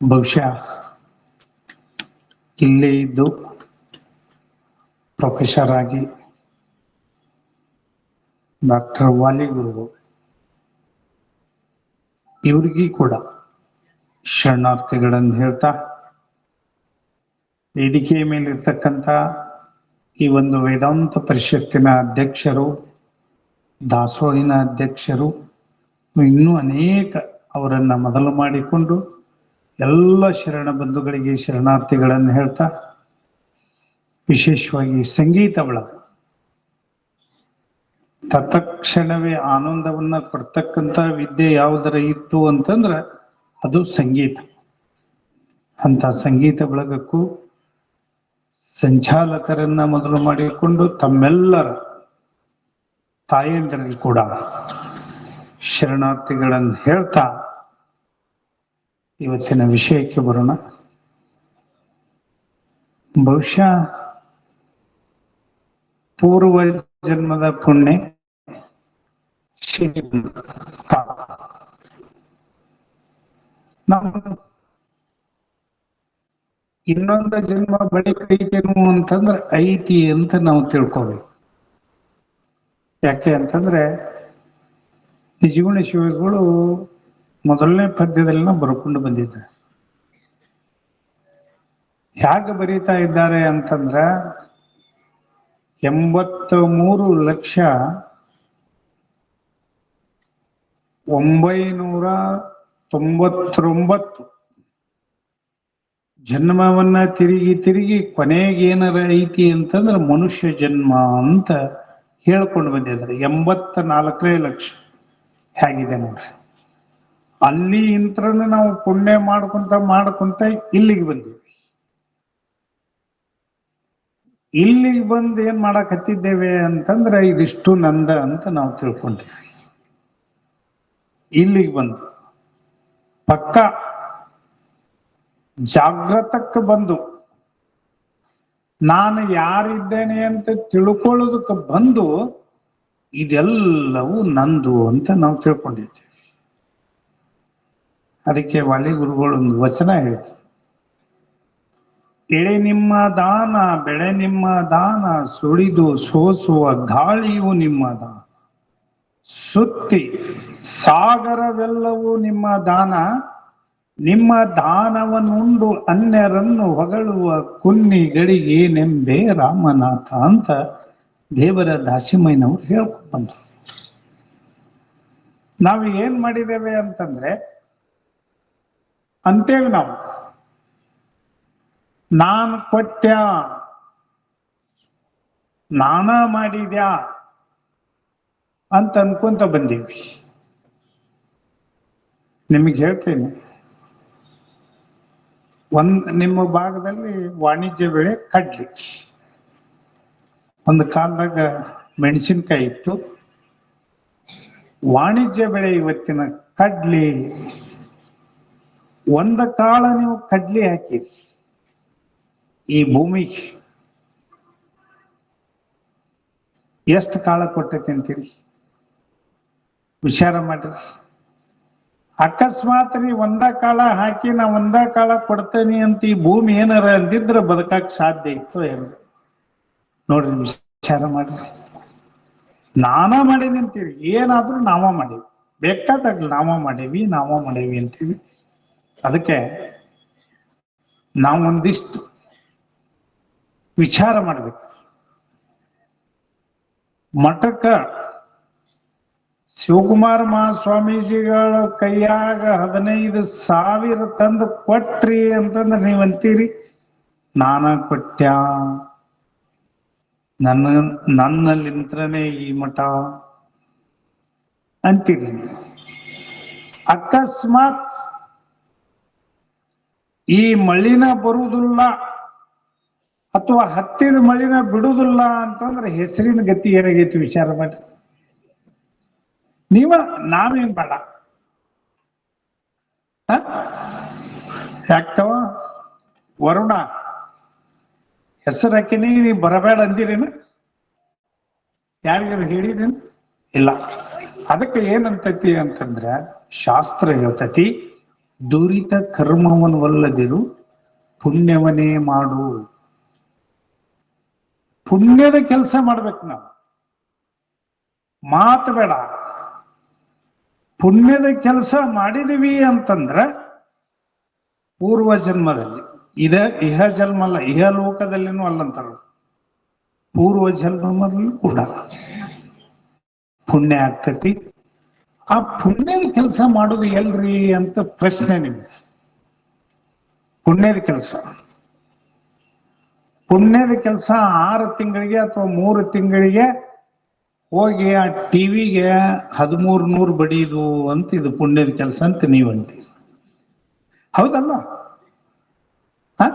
ಬಹುಶಃ ಇಲ್ಲೇ ಇದ್ದು ಪ್ರೊಫೆಸರ್ ಆಗಿ ಡಾಕ್ಟರ್ ವಾಲಿಗುರು ಇವರಿಗೆ ಕೂಡ ಶರಣಾರ್ಥಿಗಳನ್ನು ಹೇಳ್ತಾ ವೇದಿಕೆಯ ಮೇಲೆ ಇರ್ತಕ್ಕಂಥ ಈ ಒಂದು ವೇದಾಂತ ಪರಿಷತ್ತಿನ ಅಧ್ಯಕ್ಷರು, ದಾಸೋಹಿನ ಅಧ್ಯಕ್ಷರು, ಇನ್ನೂ ಅನೇಕ ಅವರನ್ನ ಮೊದಲು ಮಾಡಿಕೊಂಡು ಎಲ್ಲ ಶರಣ ಬಂಧುಗಳಿಗೆ ಶರಣಾರ್ಥಿಗಳನ್ನು ಹೇಳ್ತಾ ವಿಶೇಷವಾಗಿ ಸಂಗೀತ ಒಳಗೆ ತತ್ಕ್ಷಣವೇ ಆನಂದವನ್ನ ಕೊಡ್ತಕ್ಕಂಥ ವಿದ್ಯೆ ಯಾವುದರ ಇತ್ತು ಅಂತಂದ್ರೆ ಅದು ಸಂಗೀತ. ಅಂತ ಸಂಗೀತ ಬಳಗಕ್ಕೂ ಸಂಚಾಲಕರನ್ನ ಮೊದಲು ಮಾಡಿಕೊಂಡು ತಮ್ಮೆಲ್ಲರ ತಾಯಂದ್ರಲ್ಲಿ ಕೂಡ ಶರಣಾರ್ಥಿಗಳನ್ನು ಹೇಳ್ತಾ ಇವತ್ತಿನ ವಿಷಯಕ್ಕೆ ಬರೋಣ. ಬಹುಶಃ ಪೂರ್ವ ಜನ್ಮದ ಪುಣ್ಯ ನಾವು ಇನ್ನೊಂದು ಜನ್ಮ ಬಳಿಕ ಐತೇನು ಅಂತಂದ್ರೆ ಐತಿ ಅಂತ ನಾವು ತಿಳ್ಕೊಬೇಕು. ಯಾಕೆ ಅಂತಂದ್ರೆ ನಿಜಗುಣ ಶಿವಗಳು ಮೊದಲನೇ ಪದ್ಯದಲ್ಲಿ ಬರ್ಕೊಂಡು ಬಂದಿದ್ದೆ. ಹೇಗೆ ಬರೀತಾ ಇದ್ದಾರೆ ಅಂತಂದ್ರ ಎಂಬತ್ತ ಮೂರು ಲಕ್ಷ ಒಂಬೈನೂರ ತೊಂಬತ್ತೊಂಬತ್ತು ಜನ್ಮವನ್ನ ತಿರುಗಿ ತಿರುಗಿ ಕೊನೆಗೆ ಏನಾರ ಐತಿ ಅಂತಂದ್ರೆ ಮನುಷ್ಯ ಜನ್ಮ ಅಂತ ಹೇಳ್ಕೊಂಡು ಬಂದಿದ್ದಾರೆ. ಎಂಬತ್ತ ನಾಲ್ಕನೇ ಲಕ್ಷ. ಹೇಗಿದೆ ನೋಡ್ರಿ? ಅಲ್ಲಿ ಇಂತ್ರನು ನಾವು ಪುಣ್ಯ ಮಾಡ್ಕೊಂತ ಮಾಡ್ಕೊಂತ ಇಲ್ಲಿಗೆ ಬಂದೀವಿ. ಇಲ್ಲಿಗೆ ಬಂದು ಏನ್ ಮಾಡಕ್ ಹತ್ತಿದ್ದೇವೆ ಅಂತಂದ್ರೆ ಇದಿಷ್ಟು ನಂದ ಅಂತ ನಾವು ತಿಳ್ಕೊಂಡಿವಿ. ಇಲ್ಲಿಗೆ ಬಂದು ಪಕ್ಕ ಜಾಗ್ರತಕ್ಕೆ ಬಂದು ನಾನು ಯಾರಿದ್ದೇನೆ ಅಂತ ತಿಳ್ಕೊಳ್ಳೋದಕ್ಕೆ ಬಂದು ಇದೆಲ್ಲವೂ ನಂದು ಅಂತ ನಾವು ತಿಳ್ಕೊಂಡಿದ್ದೇವೆ ಅದಕ್ಕೆ ವಾಲಿ ಗುರುಗಳು ಒಂದು ವಚನ ಹೇಳ್ತಾರೆ. ಎಳೆ ನಿಮ್ಮ ದಾನ, ಬೆಳೆ ನಿಮ್ಮ ದಾನ, ಸುಳಿದು ಸೋಸುವ ಗಾಳಿಯು ನಿಮ್ಮ ದಾನ. ಸುತ್ತಿ ಸಾಗರವೆಲ್ಲವೂ ನಿಮ್ಮ ದಾನ. ನಿಮ್ಮ ದಾನವನ್ನುಂಡು ಅನ್ಯರನ್ನು ಹೊಗಳುವ ಕುನ್ನಿಗಳಿಗೆ ನೆಂಬೆ ರಾಮನಾಥ ಅಂತ ದೇವರ ದಾಸಿಮಯ್ಯನವ್ರು ಹೇಳ್ಕೊಂಡು ಬಂದರು ನಾವು ಏನ್ ಮಾಡಿದ್ದೇವೆ ಅಂತಂದ್ರೆ ಅಂತೇವಿ ನಾವು. ನಾನು ಕೊಟ್ಟ ನಾನ ಮಾಡಿದ್ಯಾ? ಅಂತ ಅನ್ಕೊಂತ ಬಂದೀವಿ. ನಿಮಗೆ ಹೇಳ್ತೇನೆ. ಒಂದ್, ನಿಮ್ಮ ಭಾಗದಲ್ಲಿ ವಾಣಿಜ್ಯ ಬೆಳೆ ಕಡ್ಲಿ ಒಂದು ಕಾಲದಾಗ ಮೆಣಸಿನ್ಕಾಯಿ ಇತ್ತು. ವಾಣಿಜ್ಯ ಬೆಳೆ ಇವತ್ತಿನ ಕಡ್ಲಿ. ಒಂದ ಕಾಳ ನೀವು ಕಡ್ಲಿ ಹಾಕಿರಿ ಈ ಭೂಮಿಗೆ ಎಷ್ಟು ಕಾಳ ಕೊಟ್ಟೈತಿ ಅಂತೀರಿ? ವಿಚಾರ ಮಾಡ್ರಿ. ಅಕಸ್ಮಾತ್ ರೀ ಒಂದ ಕಾಳ ಹಾಕಿ ನಾ ಒಂದ ಕಾಳ ಕೊಡ್ತೇನೆ ಅಂತ ಈ ಭೂಮಿ ಏನಾರ ಅಂದಿದ್ರೆ ಬದುಕಕ್ ಸಾಧ್ಯ ಇತ್ತು ಏನು? ನೋಡ್ರಿ, ವಿಚಾರ ಮಾಡ್ರಿ. ನಾನ ಮಾಡೀನಿ ಏನಾದ್ರೂ ನಾವ ಮಾಡೀವಿ. ಬೇಕಾದಾಗ ನಾವ ಮಾಡೇವಿ ನಾವ ಮಾಡೇವಿ ಅಂತೀವಿ. ಅದಕ್ಕೆ ನಾವೊಂದಿಷ್ಟು ವಿಚಾರ ಮಾಡಬೇಕು. ಮಠಕ್ಕ ಶಿವಕುಮಾರ ಮಹಾಸ್ವಾಮೀಜಿಗಳ ಕೈಯಾಗ ಹದಿನೈದು ಸಾವಿರ ತಂದು ಕೊಟ್ರಿ ಅಂತಂದ್ರೆ ನೀವಂತೀರಿ ನಾನ ಕೊಟ್ಟ್ಯಾ ನನ್ನ ನನ್ನಲ್ಲಿಂತ್ರನೇ ಈ ಮಠ? ಅಂತೀರಿ ಅಕಸ್ಮಾತ್ ಈ ಮಳಿನ ಬರುವುದಿಲ್ಲ ಅಥವಾ ಹತ್ತಿದ ಮಳಿನ ಬಿಡುವುದಿಲ್ಲ ಅಂತಂದ್ರೆ ಹೆಸರಿನ ಗತಿ ಏನಾಗೈತಿ ವಿಚಾರ ಮಾಡಿ. ನೀವ ನಾವೇನ್ ಬೇಡ? ಯಾಕವ? ವರುಣ ಹೆಸರು ಹಾಕಿನಿ ನೀ ಬರಬೇಡ ಅಂದಿರೇನು? ಯಾರಿಗಾರು ಹೇಳಿದೇನು ಇಲ್ಲ. ಅದಕ್ಕೆ ಏನಂತತಿ ಅಂತಂದ್ರ ಶಾಸ್ತ್ರ ಹೇಳ್ತತಿ ದುರಿತ ಕರ್ಮವನ್ನವಲ್ಲದಿರು ಪುಣ್ಯವನೇ ಮಾಡು. ಪುಣ್ಯದ ಕೆಲಸ ಮಾಡ್ಬೇಕು ನಾವು. ಮಾತು ಬೇಡ. ಪುಣ್ಯದ ಕೆಲಸ ಮಾಡಿದೀವಿ ಅಂತಂದ್ರ ಪೂರ್ವ ಜನ್ಮದಲ್ಲಿ, ಇದ ಇಹ ಜನ್ಮ ಅಲ್ಲ, ಇಹ ಲೋಕದಲ್ಲಿನೂ ಅಲ್ಲಂತಾರ. ಪೂರ್ವ ಜನ್ಮದಲ್ಲಿ ಕೂಡ ಪುಣ್ಯ ಆಗ್ತತಿ. ಆ ಪುಣ್ಯದ ಕೆಲಸ ಮಾಡೋದು ಎಲ್ರಿ ಅಂತ ಪ್ರಶ್ನೆ ನಿಮ್ಗೆ. ಪುಣ್ಯದ ಕೆಲಸ. ಪುಣ್ಯದ ಕೆಲಸ ಆರು ತಿಂಗಳಿಗೆ ಅಥವಾ ಮೂರು ತಿಂಗಳಿಗೆ ಹೋಗಿ ಆ ಟಿವಿಗೆ ಹದಿಮೂರು ನೂರು ಬಡಿಯುದು ಅಂತ ಇದು ಪುಣ್ಯದ ಕೆಲಸ ಅಂತ ನೀವು ಅಂತೀರಿ. ಹೌದಲ್ಲ? ಆ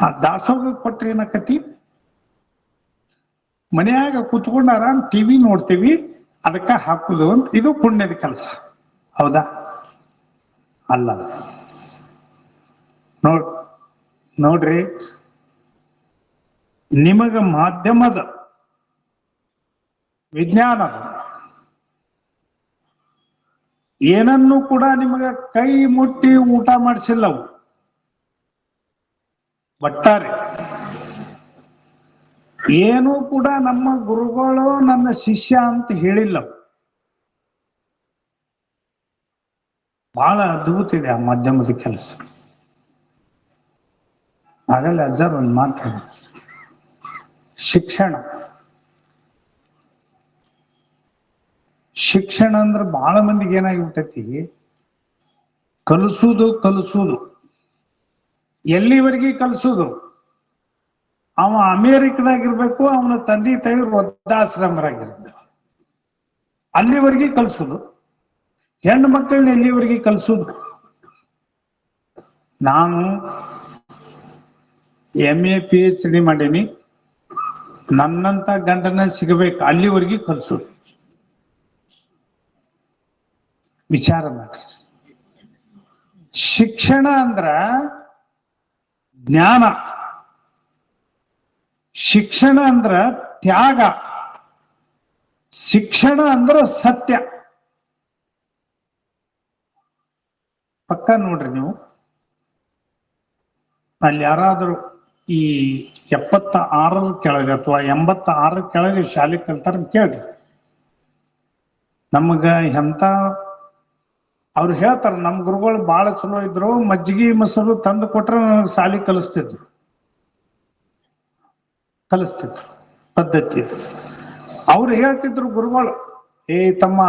ಆ ದಾಸೋಗ ಕೊಟ್ರಿ ಏನಕತಿ ಮನ್ಯಾಗ ಕೂತ್ಕೊಂಡು ಆರಾಮ್ ಟಿವಿ ನೋಡ್ತೀವಿ. ಅದಕ್ಕ ಹಾಕುದು ಅಂತ, ಇದು ಪುಣ್ಯದ ಕೆಲಸ. ಹೌದಾ? ಅಲ್ಲ. ನೋಡ್, ನೋಡ್ರಿ. ನಿಮಗ ಮಾಧ್ಯಮದ ವಿಜ್ಞಾನದ ಏನನ್ನು ಕೂಡ ನಿಮಗ ಕೈ ಮುಟ್ಟಿ ಊಟ ಮಾಡಿಸಿಲ್ಲವು. ಒಟ್ಟಾರೆ ಏನೂ ಕೂಡ ನಮ್ಮ ಗುರುಗಳು ನನ್ನ ಶಿಷ್ಯ ಅಂತ ಹೇಳಿಲ್ಲ. ಬಹಳ ಅದ್ಭುತ ಇದೆ ಆ ಮಾಧ್ಯಮದ ಕೆಲಸ. ಹಾಗಲ್ಲಿ ಅಜರ್ ಒಂದು ಮಾತಾಡ ಶಿಕ್ಷಣ. ಶಿಕ್ಷಣ ಅಂದ್ರೆ ಬಹಳ ಮಂದಿಗೆ ಏನಾಗಿಬಿಟ್ಟೈತಿ? ಕಲಿಸುದು ಕಲಿಸುದು ಎಲ್ಲಿವರೆಗೆ ಕಲಿಸುವುದು? ಅವ ಅಮೇರಿಕದಾಗಿರ್ಬೇಕು, ಅವನ ತಂದೆ ತಾಯಿ ವೃದ್ಧಾಶ್ರಮರಾಗಿರ್ಬೇಕು ಅಲ್ಲಿವರೆಗೆ ಕಲಿಸುದು. ಹೆಣ್ಣು ಮಕ್ಕಳನ್ನ ಎಲ್ಲಿವರೆಗೆ ಕಲಿಸುದು? ನಾನು M A P H D ಮಾಡೀನಿ. ನನ್ನಂತ ಗಂಡನ ಸಿಗಬೇಕು, ಅಲ್ಲಿವರೆಗೆ ಕಲ್ಸುದು. ವಿಚಾರ ಮಾಡ್ರಿ ಶಿಕ್ಷಣ ಅಂದ್ರ ಜ್ಞಾನ. ಶಿಕ್ಷಣ ಅಂದ್ರ ತ್ಯಾಗ. ಶಿಕ್ಷಣ ಅಂದ್ರ ಸತ್ಯ. ಪಕ್ಕ ನೋಡ್ರಿ ನೀವು. ಅಲ್ಲಿ ಯಾರಾದರೂ ಈ ಎಪ್ಪತ್ತ ಆರರ ಕೆಳಗೆ ಅಥವಾ ಎಂಬತ್ತ ಆರರ ಕೆಳಗೆ ಶಾಲೆ ಕಲ್ತಾರ ಕೇಳ್ರಿ. ನಮಗ ಎಂತ ಅವ್ರು ಹೇಳ್ತಾರ, ನಮ್ ಗುರುಗಳು ಬಹಳ ಚಲೋ ಇದ್ರು, ಮಜ್ಜಿಗೆ, ಮೊಸರು ತಂದು ಕೊಟ್ರೆ ನನಗೆ ಶಾಲೆ ಕಲಿಸ್ತಿದ್ರು. ಕಲಿಸ್ತಿದ್ರು ಪದ್ಧತಿ. ಅವ್ರು ಹೇಳ್ತಿದ್ರು ಗುರುಗಳು, ಏ ತಮ್ಮ,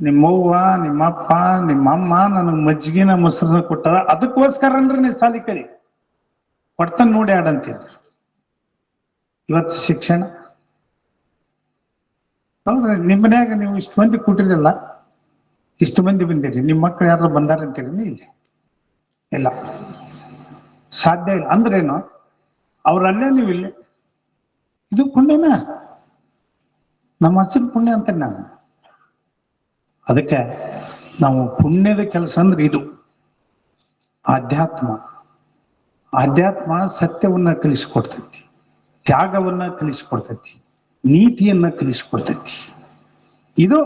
ನಿಮ್ಮವ್ವ, ನಿಮ್ಮಪ್ಪ, ನಿಮ್ಮಮ್ಮ ನನಗೆ ಮಜ್ಜಿಗಿನ ಮೊಸರನ್ನ ಕೊಟ್ಟಾರ, ಅದಕ್ಕೋಸ್ಕರ ಅಂದ್ರೆ ನೀ ಸಾಲಿ ಕಲಿ ಕೊಡ್ತಾನೆ ನೋಡಿ ಆಡಂತಿದ್ರು. ಇವತ್ತು ಶಿಕ್ಷಣ? ಹೌದ್ರಿ ನಿಮ್ಮ ಮನ್ಯಾಗ ನೀವು ಇಷ್ಟು ಮಂದಿ ಕೂಟಿರಲ್ಲ ಇಷ್ಟು ಮಂದಿ ಬಂದಿರಿ? ನಿಮ್ಮ ಮಕ್ಳು ಯಾರು ಬಂದಾರಂತೀರಿ ಇಲ್ಲಿ? ಇಲ್ಲ. ಸಾಧ್ಯ ಇಲ್ಲ. ಅಂದ್ರೇನು? ಅವ್ರಲ್ಲೇ ನೀವು ಇಲ್ಲೇ? ಇದು ಪುಣ್ಯನ? ನಮ್ಮ ಹಸಿರು ಪುಣ್ಯ ಅಂತ ನಾನು. ಅದಕ್ಕೆ ನಾವು ಪುಣ್ಯದ ಕೆಲಸ ಅಂದ್ರೆ ಇದು. ಆಧ್ಯಾತ್ಮ. ಆಧ್ಯಾತ್ಮ ಸತ್ಯವನ್ನ ಕಲಿಸ್ಕೊಡ್ತೈತಿ. ತ್ಯಾಗವನ್ನ ಕಲಿಸ್ಕೊಡ್ತೈತಿ. ನೀತಿಯನ್ನ ಕಲಿಸಿಕೊಡ್ತೈತಿ. ಇದು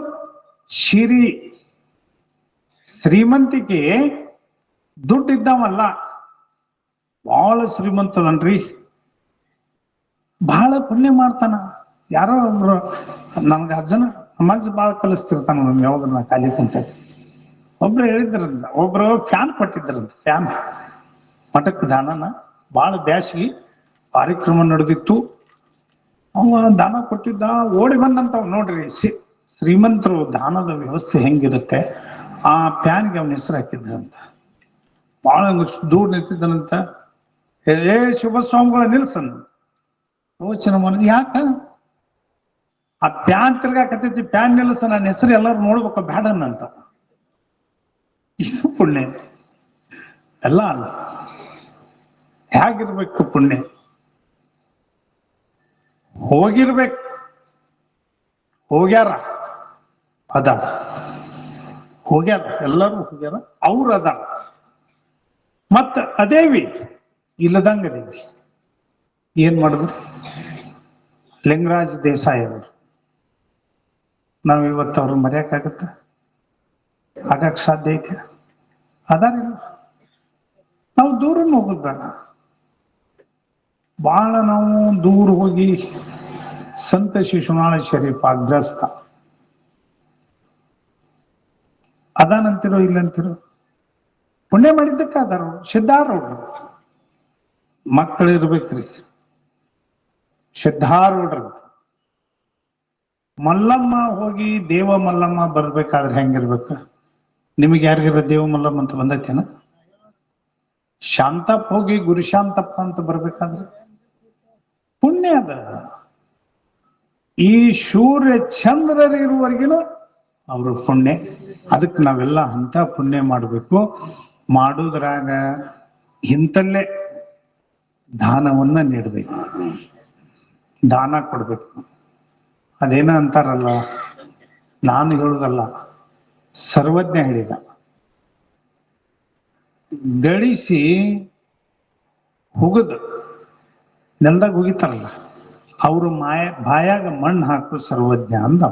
ಶಿರಿ ಶ್ರೀಮಂತಿಕೆ ದುಡ್ಡಿದ್ದವಲ್ಲ. ಬಹಳ ಶ್ರೀಮಂತದನ್ರಿ ಬಹಳ ಪುಣ್ಯ ಮಾಡ್ತಾನ. ಯಾರೋ ಒಬ್ರು, ನನ್ಗೆ ಅಜ್ಜನ ಮನ್ಸು ಬಹಳ ಕಲಿಸ್ತಿರ್ತಾನ ಯಾವಾಗ ನಾ ಖಾಲಿ ಕುಂತ ಒಬ್ರು ಹೇಳಿದ್ರಂತ, ಒಬ್ರು ಫ್ಯಾನ್ ಕೊಟ್ಟಿದ್ರಂತ ಫ್ಯಾನ್ ಮಠಕ್ ದಾನನ ಬಹಳ ಬ್ಯಾಸಿಗೆ, ಕಾರ್ಯಕ್ರಮ ನಡೆದಿತ್ತು. ಅವ ದಾನ ಕೊಟ್ಟಿದ್ದ, ಓಡಿ ಬಂದಂತವ್ ನೋಡ್ರಿ ಶ್ರೀಮಂತರು ದಾನದ ವ್ಯವಸ್ಥೆ ಹೆಂಗಿರುತ್ತೆ, ಆ ಫ್ಯಾನ್ಗೆ ಅವನ ಹೆಸರು ಹಾಕಿದ್ರಂತ. ಬಹಳ ದೂರ ನಿಂತಿದ್ದನಂತ. ಏ ಶುಭ ಸ್ವಾಮಿಗಳ ನಿಲ್ಸನ್ ಯೋಚನೆ ಮಾಡಿದ್. ಯಾಕ? ಆ ಪ್ಯಾನ್ ತಿರ್ಗಾಕತ್ತೈತಿ ಪ್ಯಾನ್ ನಿಲ್ಲಿಸ, ನನ್ನ ಹೆಸರು ಎಲ್ಲರೂ ನೋಡ್ಬೇಕು ಅಂತ ಇದು ಪುಣ್ಯ. ಎಲ್ಲ ಅಲ್ಲ. ಹೇಗಿರ್ಬೇಕು ಪುಣ್ಯ? ಹೋಗಿರ್ಬೇಕು. ಹೋಗ್ಯಾರ? ಅದ ಹೋಗ್ಯಾರ. ಎಲ್ಲರೂ ಹೋಗ್ಯಾರ. ಅವ್ರ ಅದ ಮತ್ತ ಅದೇವಿ, ಇಲ್ಲದಂಗ ಅದೇವಿ. ಏನ್ ಮಾಡಿದ್ರು ಲಿಂಗರಾಜ್ ದೇಸಾಯಿ ಅವರು. ನಾವು ಇವತ್ತು ಅವ್ರು ಮರೆಯಕ್ಕಾಗತ್ತ? ಆಗಕ್ ಸಾಧ್ಯ ಐತೆ? ಅದಾರಿಲ್ಲ ನಾವು ದೂರ ಹೋಗೋದು ಬೇಡ. ಬಹಳ ನಾವು ದೂರ ಹೋಗಿ ಸಂತ ಶಿಶುನಾಳ ಶರೀಫ ಅಗ್ರಸ್ತ ಅದಾನಂತಿರೋ ಇಲ್ಲಂತಿರೋ? ಪುಣ್ಯ ಮಾಡಿದ್ದಕ್ಕೆ ಅದಾರ ಸಿದ್ಧಾರ ಮಕ್ಕಳು ಇರ್ಬೇಕ್ರಿ ಸಿದ್ಧಾರೂಢರು ಮಲ್ಲಮ್ಮ ಹೋಗಿ ದೇವ ಮಲ್ಲಮ್ಮ ಬರ್ಬೇಕಾದ್ರೆ ಹೆಂಗಿರ್ಬೇಕು? ನಿಮಗೆ ಯಾರಿಗಾರ ದೇವ ಮಲ್ಲಮ್ಮ ಅಂತ ಬಂದೈತೇನ? ಶಾಂತಪ್ಪ ಹೋಗಿ ಗುರು ಶಾಂತಪ್ಪ ಅಂತ ಬರ್ಬೇಕಾದ್ರೆ? ಪುಣ್ಯ ಅದ. ಈ ಸೂರ್ಯ ಚಂದ್ರರಿರುವವರೆಗಿನ? ಅವರು ಪುಣ್ಯ. ಅದಕ್ಕೆ ನಾವೆಲ್ಲ ಅಂತ ಪುಣ್ಯ ಮಾಡಬೇಕು. ಮಾಡುದ್ರಾಗ ಇಂತಲ್ಲೇ ದಾನವನ್ನ ನೀಡಬೇಕು. ದಾನ ಕೊಡ್ಬೇಕು. ಅದೇನ ಅಂತಾರಲ್ಲ, ನಾನು ಹೇಳುದಲ್ಲ, ಸರ್ವಜ್ಞ ಹೇಳಿದ. ಗಳಿಸಿ ಹುಗದು, ನೆಲ್ದಾಗ ಹುಗಿತಾರಲ್ಲ ಅವರು ಮಾಯ, ಬಾಯಾಗ ಮಣ್ಣು ಹಾಕು ಸರ್ವಜ್ಞ ಅಂದ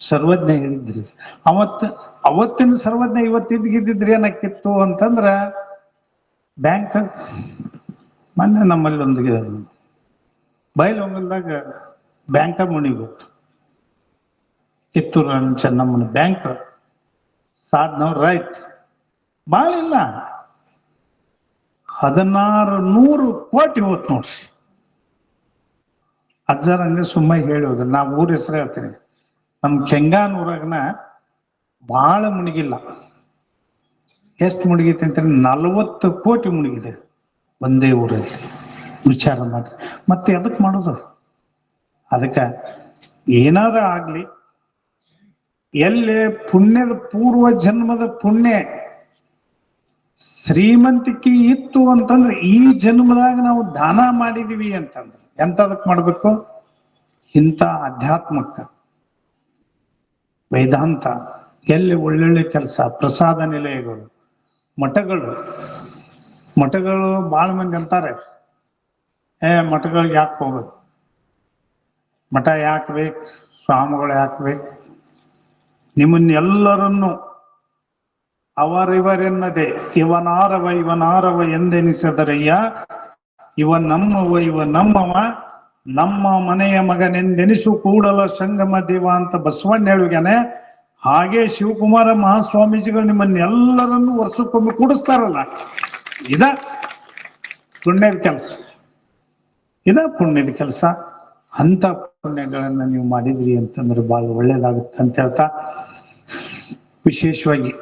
ಸರ್ವಜ್ಞ ಹೇಳಿದ್ರಿ. ಅವತ್ತು, ಅವತ್ತಿನ ಸರ್ವಜ್ಞ ಇವತ್ತಿದ್ಗಿದ್ದಿದ್ರೆ ಏನಾಕಿತ್ತು ಅಂತಂದ್ರ, ಬ್ಯಾಂಕ್, ಮೊನ್ನೆ ನಮ್ಮಲ್ಲಿ ಒಂದು ಬಯಲು ಹೊಂಗಲ್ದಾಗ ಬ್ಯಾಂಕ ಮುಣಿಬೇಕು ಕಿತ್ತೂರು ರಾಣಿ ಚೆನ್ನಮ್ಮನ ಬ್ಯಾಂಕ್ ಸಾಧ್ನವ್ರು ರೈಟ್ ಭಾಳ ಇಲ್ಲ ಹದಿನಾರು ನೂರು ಕೋಟಿ ಹೋತ್ ನೋಡ್ರಿ. ಅಜ್ಜಾರ ಹಂಗೆ ಸುಮ್ಮ ಹೇಳೋದು, ನಾ ಊರ ಹೆಸರು ಹೇಳ್ತೀನಿ. ನಮ್ ಕೆಂಗಾನೂರಾಗನ ಭಾಳ ಮುಣಿಗಿಲ್ಲ. ಎಷ್ಟು ಮುಳುಗೈತೆ ಅಂತಂದ್ರೆ ನಲವತ್ತು ಕೋಟಿ ಮುಣಿಗಿದೆ ಒಂದೇ ಊರಲ್ಲಿ. ವಿಚಾರ ಮಾಡಿ. ಮತ್ತೆ ಅದಕ್ಕೆ ಮಾಡೋದು? ಅದಕ್ಕೆ ಏನಾರ ಆಗ್ಲಿ, ಎಲ್ಲಿ ಪುಣ್ಯದ ಪೂರ್ವ ಜನ್ಮದ ಪುಣ್ಯ ಶ್ರೀಮಂತಿಕೆ ಇತ್ತು ಅಂತಂದ್ರೆ ಈ ಜನ್ಮದಾಗ ನಾವು ದಾನ ಮಾಡಿದೀವಿ ಅಂತಂದ್ರೆ ಎಂತದಕ್ ಮಾಡಬೇಕು? ಇಂಥ ಅಧ್ಯಾತ್ಮಕ್ಕ ವೇದಾಂತ, ಎಲ್ಲಿ ಒಳ್ಳೊಳ್ಳೆ ಕೆಲಸ, ಪ್ರಸಾದ ನಿಲಯಗಳು, ಮಠಗಳು ಮಠಗಳು ಭಾಳ ಮಂದಿ ಅಂತಾರೆ. ಏ, ಮಠಗಳಿಗೆ ಯಾಕೆ ಹೋಗೋದು? ಮಠ ಯಾಕೆ ಬೇಕು? ಸ್ವಾಮಿಗಳು ಯಾಕೆ ಬೇಕು? ನಿಮ್ಮನ್ನೆಲ್ಲರನ್ನು ಅವರಿವರೆನ್ನದೆ, ಇವನಾರವ ಇವನಾರವ ಎಂದೆನಿಸದರಯ್ಯ ಇವ ನಮ್ಮವ ಇವ ನಮ್ಮವ ನಮ್ಮ ಮನೆಯ ಮಗನೆಂದೆನಿಸು ಕೂಡಲ ಸಂಗಮ ದೇವ ಅಂತ ಬಸವಣ್ಣ ಹೇಳುಗ್ಯಾನೆ. ಹಾಗೆ ಶಿವಕುಮಾರ ಮಹಾಸ್ವಾಮೀಜಿಗಳು ನಿಮ್ಮನ್ನೆಲ್ಲರನ್ನು ವರ್ಷಕ್ಕೊಮ್ಮೆ ಕೂಡಿಸ್ತಾರಲ್ಲ, ಇದ ಪುಣ್ಯದ ಕೆಲಸ. ಇದ ಪುಣ್ಯದ ಕೆಲಸ. ಅಂತ ಪುಣ್ಯಗಳನ್ನ ನೀವು ಮಾಡಿದ್ರಿ ಅಂತಂದ್ರೆ ಬಹಳ ಒಳ್ಳೇದಾಗುತ್ತೆ ಅಂತ ಹೇಳ್ತಾ, ವಿಶೇಷವಾಗಿ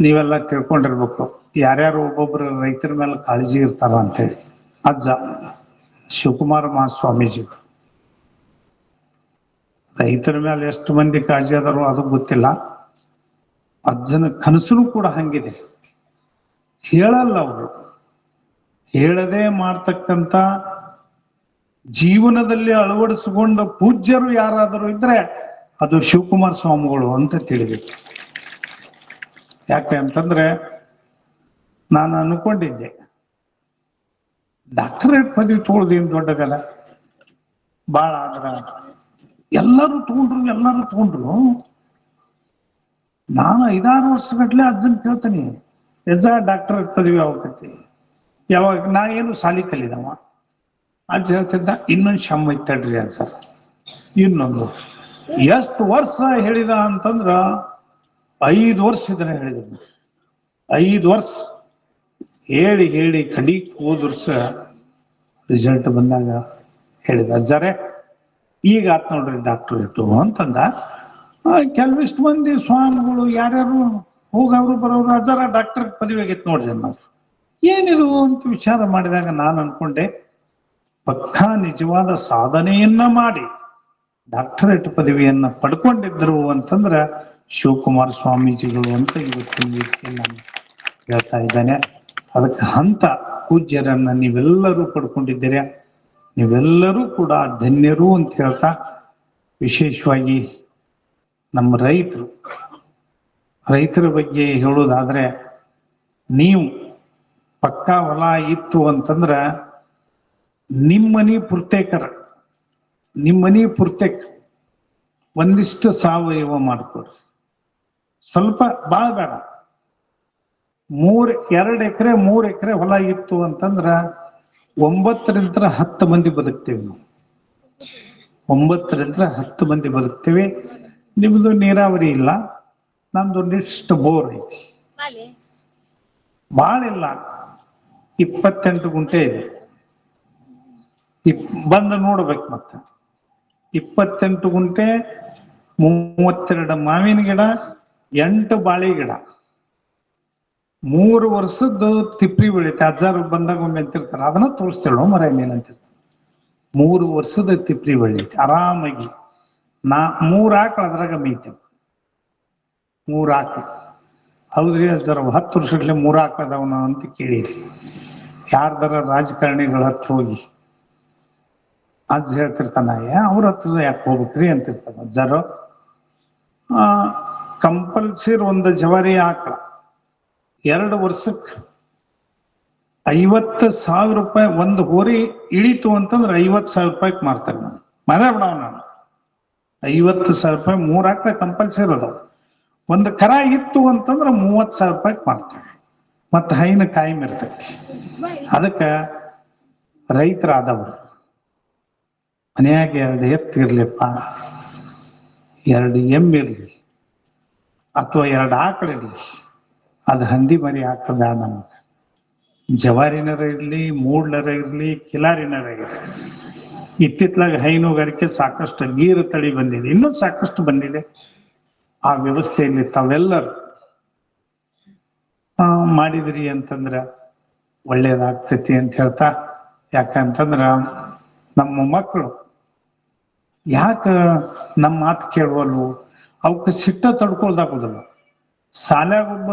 ನೀವೆಲ್ಲ ತಿಳ್ಕೊಂಡಿರ್ಬೇಕು. ಯಾರ್ಯಾರು ಒಬ್ಬೊಬ್ರು ರೈತರ ಮೇಲೆ ಕಾಳಜಿ ಇರ್ತಾರ ಅಂತೇಳಿ. ಅಜ್ಜ ಶಿವಕುಮಾರ ಮಹಾಸ್ವಾಮೀಜಿ. ರೈತರ ಮೇಲೆ ಎಷ್ಟು ಮಂದಿ ಕಾಳಜಿ ಅದಾರೋ ಅದು ಗೊತ್ತಿಲ್ಲ. ಅಜ್ಜನ ಕನಸು ಕೂಡ ಹಂಗಿದೆ. ಹೇಳಲ್ಲ ಅವರು. ಹೇಳದೆ ಮಾಡ್ತಕ್ಕಂತ ಜೀವನದಲ್ಲಿ ಅಳವಡಿಸಿಕೊಂಡ ಪೂಜ್ಯರು ಯಾರಾದರೂ ಇದ್ರೆ ಅದು ಶಿವಕುಮಾರ ಸ್ವಾಮಿಗಳು ಅಂತ ತಿಳಿಬೇಕು ಯಾಕೆ ಅಂತಂದ್ರೆ ನಾನು ಅನ್ಕೊಂಡಿದ್ದೆ ಡಾಕ್ಟರೇಟ್ ಪದವಿ ತಗೊಳ್ದೇನು ದೊಡ್ಡದಲ್ಲ ಭಾಳ ಆದ್ರ. ಎಲ್ಲರೂ ತಗೊಂಡ್ರು ಎಲ್ಲರೂ ತಗೊಂಡ್ರು. ನಾನು ಐದಾರು ವರ್ಷಗಟ್ಲೆ ಅಜ್ಜನ್ ಕೇಳ್ತೀನಿ, ಎಜ್ಜ ಡಾಕ್ಟರೇಟ್ ಪದವಿ ಯಾವಾಗ ಯಾವಾಗ, ನಾ ಏನು ಸಾಲಿ ಕಲಿದವ? ಅಜ್ಜ ಹೇಳ್ತಿದ್ದ, ಇನ್ನೊಂದು ಶಮ್ಮ ಇತ್ತಡ್ರಿ ಅಜ್ಜ ಇನ್ನೊಂದು, ಎಷ್ಟು ವರ್ಷ ಹೇಳಿದ ಅಂತಂದ್ರ ಐದು ವರ್ಷ ಇದನ್ನ ಹೇಳಿದ್ರು ಐದು ವರ್ಷ. ಹೇಳಿ ಹೇಳಿ ಕಡಿ ಹೋದ ವರ್ಷ ರಿಸಲ್ಟ್ ಬಂದಾಗ ಹೇಳಿದ, ಅಜ್ಜಾರೆ, ಈಗ ಆತ್ ನೋಡ್ರಿ ಡಾಕ್ಟರೇಟು ಅಂತಂದ ಕೆಲವಿಷ್ಟು ಮಂದಿ ಸ್ವಾಮಿಗಳು ಯಾರ್ಯಾರು ಹೋಗವ್ರು ಬರೋರು ಅಜ್ಜಾರ ಡಾಕ್ಟರ್ ಪದವಿ ಆಗೈತೆ ನೋಡ್ರಿ ನಾವು ಏನಿದು ಅಂತ ವಿಚಾರ ಮಾಡಿದಾಗ ನಾನು ಅನ್ಕೊಂಡೆ ಪಕ್ಕಾ ನಿಜವಾದ ಸಾಧನೆಯನ್ನ ಮಾಡಿ ಡಾಕ್ಟರೇಟ್ ಪದವಿಯನ್ನ ಪಡ್ಕೊಂಡಿದ್ರು ಅಂತಂದ್ರ ಶಿವಕುಮಾರ ಸ್ವಾಮೀಜಿಗಳು ಅಂತ ಇವತ್ತಿನ ನಾನು ಹೇಳ್ತಾ ಇದ್ದಾನೆ. ಅದಕ್ಕೆ ಹಂತ ಪೂಜ್ಯರನ್ನ ನೀವೆಲ್ಲರೂ ಪಡ್ಕೊಂಡಿದ್ದೀರ. ನೀವೆಲ್ಲರೂ ಕೂಡ ಧನ್ಯರು ಅಂತ ಹೇಳ್ತಾ ವಿಶೇಷವಾಗಿ ನಮ್ಮ ರೈತರು. ರೈತರ ಬಗ್ಗೆ ಹೇಳೋದಾದ್ರೆ ನೀವು ಪಕ್ಕಾ ಹೊಲ ಇತ್ತು ಅಂತಂದ್ರ ನಿಮ್ಮನಿ ಪುರ್ತೇಕರ ನಿಮ್ಮನಿ ಪುರ್ತೇಕ್ ಒಂದಿಷ್ಟು ಸಾವಯವ ಮಾಡ್ಕೊಡ್ರಿ. ಸ್ವಲ್ಪ ಭಾಳ ಬೇಡ. ಮೂರ್ ಎರಡು ಎಕರೆ ಮೂರ್ ಎಕರೆ ಹೊಲ ಇತ್ತು ಅಂತಂದ್ರ ಒಂಬತ್ತರಿಂದ ಹತ್ತು ಮಂದಿ ಬದುಕ್ತೇವೆ ನಾವು. ಒಂಬತ್ತರಿಂದ ಹತ್ತು ಮಂದಿ ಬದುಕ್ತೇವೆ. ನಿಮ್ದು ನೀರಾವರಿ ಇಲ್ಲ ನಮ್ದು ಒಂದಿಷ್ಟು ಬೋರ್ ಐತಿ. ಇಲ್ಲ ಇಪ್ಪತ್ತೆಂಟು ಗುಂಟೆ ಇದೆ. ಇಪ್, ಬಂದು ನೋಡ್ಬೇಕು ಮತ್ತೆ. ಇಪ್ಪತ್ತೆಂಟು ಗುಂಟೆ, ಮೂವತ್ತೆರಡು ಮಾವಿನ ಗಿಡ, ಎಂಟು ಬಾಳೆ ಗಿಡ. ಮೂರು ವರ್ಷದ್ದು ತಿಪ್ಪಿ ಬೆಳೀತೆ. ಅಜ್ಜಾರು ಬಂದಾಗ ಒಮ್ಮೆ ಅಂತಿರ್ತಾರೆ ಅದನ್ನ ತೋರಿಸ್ತೇಳು ಮರ ಏನಂತಿರ್ತಾರೆ ಮೂರು ವರ್ಷದ ತಿಪ್ಪಿ ಬೆಳೀತಿ. ಆರಾಮಾಗಿ. ನಾ, ಮೂರ್ ಆಕಳ ಅದ್ರಾಗ ಮೇಯ್ತೇವೆ. ಮೂರ್ ಆಕಳ. ಹೌದ್ರಿ ಅಜ್ಜಾರ, ಹತ್ತು ವರ್ಷಗಳಲ್ಲಿ ಮೂರ್ ಆಕಳದವನ ಅಂತ ಕೇಳಿರಿ. ಯಾರ್ದಾರ ರಾಜಕಾರಣಿಗಳ ಹತ್ರ ಹೋಗಿ. ಅಜ್ಜ ಹೇಳ್ತಿರ್ತಾನ ಅವ್ರ ಹತ್ರ ಯಾಕೆ ಹೋಗ್ಬೇಕ್ರಿ? ಅಂತಿರ್ತಾನ. ಆ ಕಂಪಲ್ಸರಿ ಒಂದು ಜವಾರಿ ಆಕಳ. ಎರಡು ವರ್ಷಕ್ಕೆ ಐವತ್ತು ಸಾವಿರ ರೂಪಾಯಿ, ಒಂದು ಹೋರಿ ಇಳಿತು ಅಂತಂದ್ರೆ ಐವತ್ತು ಸಾವಿರ ರೂಪಾಯಿಗೆ ಮಾರ್ತಾರೆ ನಾನು ಮರ ಬಿಡವ ನಾನು. ಐವತ್ತು ಸಾವಿರ ರೂಪಾಯಿ, ಮೂರ್ ಆಕಳ ಕಂಪಲ್ಸರಿ ಅದಾವ ಒಂದು ಕರ ಇತ್ತು ಅಂತಂದ್ರೆ ಮೂವತ್ತು ಸಾವಿರ ರೂಪಾಯಿಗೆ ಮಾರ್ತಾರೆ. ಮತ್ತೆ ಹೈನ ಕಾಯಂ ಇರ್ತೈತಿ. ಅದಕ್ಕೆ ರೈತರಾದವರು ಮನ್ಯಾಗ ಎರಡು ಎತ್ತು ಇರ್ಲಿಪ್ಪ. ಎರಡು ಎಮ್ಮೆ ಇರ್ಲಿ. ಅಥವಾ ಎರಡು ಆಕಳಿರ್ಲಿ ಅದು ಹಂದಿ ಮರಿ ಆಕಳು ಬೇಡ ನಮಗೆ. ಜವಾರಿನರ ಇರ್ಲಿ, ಮೂಡ್ಲರ ಇರ್ಲಿ, ಕಿಲಾರಿನರ ಇರ್ಲಿ. ಇತ್ತಿತ್ಲಾಗ ಹೈನುಗಾರಿಕೆ ಸಾಕಷ್ಟು ಗೀರು ತಳಿ ಬಂದಿದೆ. ಇನ್ನೂ ಸಾಕಷ್ಟು ಬಂದಿದೆ. ಆ ವ್ಯವಸ್ಥೆಯಲ್ಲಿ ತಾವೆಲ್ಲರೂ ಮಾಡಿದ್ರಿ ಅಂತಂದ್ರ ಒಳ್ಳೇದಾಗ್ತೈತಿ ಅಂತ ಹೇಳ್ತಾ, ಯಾಕಂತಂದ್ರ ನಮ್ಮ ಮಕ್ಕಳು ಯಾಕ ನಮ್ಮ ಮಾತು ಕೇಳುವಲ್ವು? ಅವಕ್ಕೆ ಸಿಟ್ಟ ತಡ್ಕೊಳ್ದಾಗೋದಿಲ್ಲ. ಶಾಲ್ಯಾಗ ಒಬ್ಬ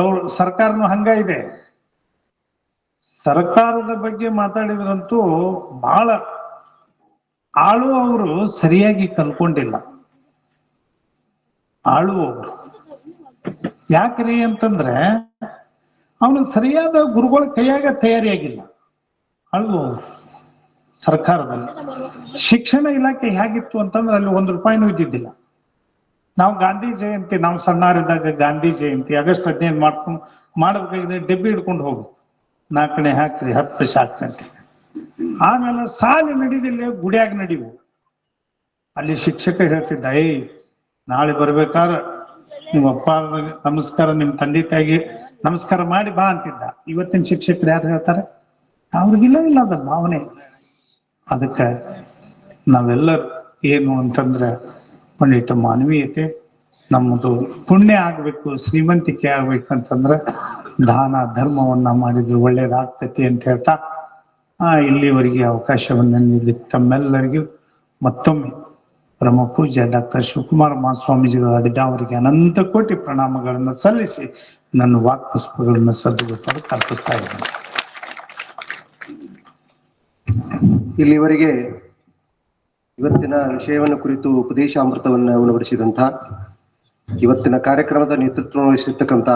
ಗೌರ್, ಸರ್ಕಾರನು ಹಂಗ ಇದೆ. ಸರ್ಕಾರದ ಬಗ್ಗೆ ಮಾತಾಡಿದ್ರಂತೂ ಬಹಳ ಆಳು ಅವರು ಸರಿಯಾಗಿ ಕಲ್ಕೊಂಡಿಲ್ಲ. ಆಳು ಅವರು. ಯಾಕ್ರಿ ಅಂತಂದ್ರೆ ಅವನು ಸರಿಯಾದ ಗುರುಗಳ ಕೈಯಾಗ ತಯಾರಿಯಾಗಿಲ್ಲ. ಆಳುವವರು ಸರ್ಕಾರದಲ್ಲಿ. ಶಿಕ್ಷಣ ಇಲಾಖೆ ಹೇಗಿತ್ತು ಅಂತಂದ್ರೆ ಅಲ್ಲಿ ಒಂದು ರೂಪಾಯಿನೂ ಇದ್ದಿದ್ದಿಲ್ಲ. ನಾವು ಗಾಂಧಿ ಜಯಂತಿ, ನಾವು ಸಣ್ಣಾರಿದ್ದಾಗ ಗಾಂಧಿ ಜಯಂತಿ, ಆಗಸ್ಟ್ ಹದಿನೈದು ಮಾಡ್ಕೊಂಡು ಮಾಡಬೇಕಾದ್ರೆ ಡಬ್ಬಿ ಹಿಡ್ಕೊಂಡು ಹೋಗು. ನಾಲ್ಕನೇ ಹಾಕ್ರಿ, ಹತ್ತು ಪೈಸೆ ಹಾಕ್ತಂತೆ ಆಮೇಲೆ ಸಾಲಿ ನಡೀದಿಲ್ಲ, ಗುಡಿಯಾಗ ನಡಿವು. ಅಲ್ಲಿ ಶಿಕ್ಷಕ ಹೇಳ್ತಿದ್ದ, ಏಯ್, ನಾಳೆ ಬರ್ಬೇಕಾದ್ರೆ ನಿಮ್ಮ ಅಪ್ಪ, ನಮಸ್ಕಾರ ನಿಮ್ಮ ತಂದೆ ತಾಯಿಗೆ ನಮಸ್ಕಾರ ಮಾಡಿ ಬಾ ಅಂತಿದ್ದ. ಇವತ್ತಿನ ಶಿಕ್ಷಕರು ಯಾರು ಹೇಳ್ತಾರೆ? ಅವ್ರಿಗಿಲ್ಲ ಇಲ್ಲ ಅದ ಭಾವನೆ. ಅದಕ್ಕೆ ನಾವೆಲ್ಲರೂ ಏನು ಅಂತಂದ್ರೆ ಒಂದಿಟ್ಟು ಮಾನವೀಯತೆ, ನಮ್ಮದು ಪುಣ್ಯ ಆಗ್ಬೇಕು, ಶ್ರೀಮಂತಿಕೆ ಆಗ್ಬೇಕಂತಂದ್ರೆ ದಾನ ಧರ್ಮವನ್ನ ಮಾಡಿದ್ರೆ ಒಳ್ಳೇದಾಗ್ತತಿ ಅಂತ ಹೇಳ್ತಾ, ಆ, ಇಲ್ಲಿವರೆಗೆ ಅವಕಾಶವನ್ನು ನೀಡಿ ತಮ್ಮೆಲ್ಲರಿಗೂ ಮತ್ತೊಮ್ಮೆ ಪರಮ ಪೂಜ್ಯ ಡಾಕ್ಟರ್ ಶಿವಕುಮಾರ ಮಹಾಸ್ವಾಮೀಜಿಗಳ ಅಡಿದ ಅವರಿಗೆ ಅನಂತ ಕೋಟಿ ಪ್ರಣಾಮಗಳನ್ನು ಸಲ್ಲಿಸಿ ನನ್ನ ವಾಕ್ ಪುಷ್ಪಗಳನ್ನು ಸದ್ದುಗೊತ್ತಾರೆ ಅರ್ಪಿಸ್ತಾ ಇದ್ದೇನೆ. ಇಲ್ಲಿವರೆಗೆ ಇವತ್ತಿನ ವಿಷಯವನ್ನು ಕುರಿತು ಉಪದೇಶ ಉಪದೇಶಾಮೃತವನ್ನು ಉಣಬಡಿಸಿದಂತ ಇವತ್ತಿನ ಕಾರ್ಯಕ್ರಮದ ನೇತೃತ್ವ ವಹಿಸಿರ್ತಕ್ಕಂಥ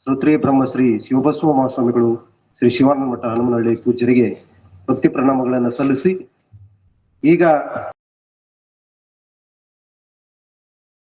ಶ್ರೋತ್ರಿಯ ಬ್ರಹ್ಮಶ್ರೀ ಶಿವಬಸವ ಮಹಾಸ್ವಾಮಿಗಳು ಶ್ರೀ ಶಿವಾನಂದ ಮಠ ಹನುಮನಹಳ್ಳಿ ಪೂಜ್ಯರಿಗೆ ಭಕ್ತಿ ಪ್ರಣಾಮಗಳನ್ನು ಸಲ್ಲಿಸಿ ಈಗ